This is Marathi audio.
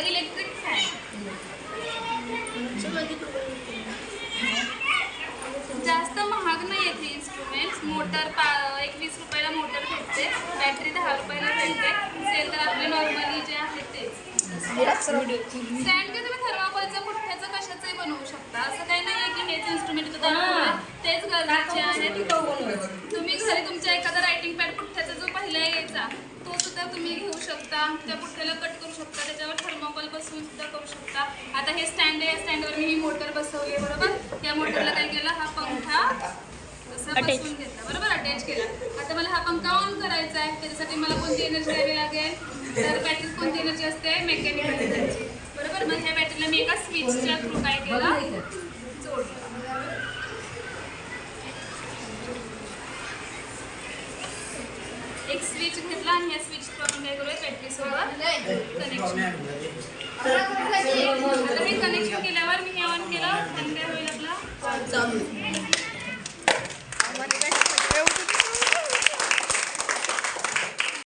इलेक्ट्रिक फॅन जास्त महाग नाही आहेत इन्स्ट्रुमेंट मोटर पा एक वीस रुपयाला मोटर भेटते. बॅटरी दहा रुपयाला भेटते. सेल तर आपले नॉर्मली जे आहे स्टँड तेच गरजेचे आहे तुम्ही घरी तुमच्या एखादा रायटिंग पॅड पुठ्ठ्याचा जो पहिला यायचा तो सुद्धा तुम्ही घेऊ शकता. त्या पुठ्ठ्याला कट करू शकता. त्याच्यावर थर्माकोल बसवून सुद्धा करू शकता. आता हे स्टँड आहे या स्टँडवर मी ही मोटर बसवली आहे, बरोबर? या मोटरला काय केलं? हा पंखा असा बसवून घेतला. बरोबर? अटॅच केला. आता मला हा पंखा ऑन करायचा आहे. त्याच्यासाठी मला कोणती एनर्जी द्यावी लागेल? तर बॅटरीत कोणती एनर्जी असते? मेकॅनिकल एनर्जी बरोबर? मग ह्या बॅटरीला मी एका स्विचच्या थ्रू काय केलं? स्विच घेतला आणि स्विच आपण काय करूया कनेक्शन आता कनेक्शन केल्यावर मी हे ऑन केलं आणि काय होईल आपला? चालू.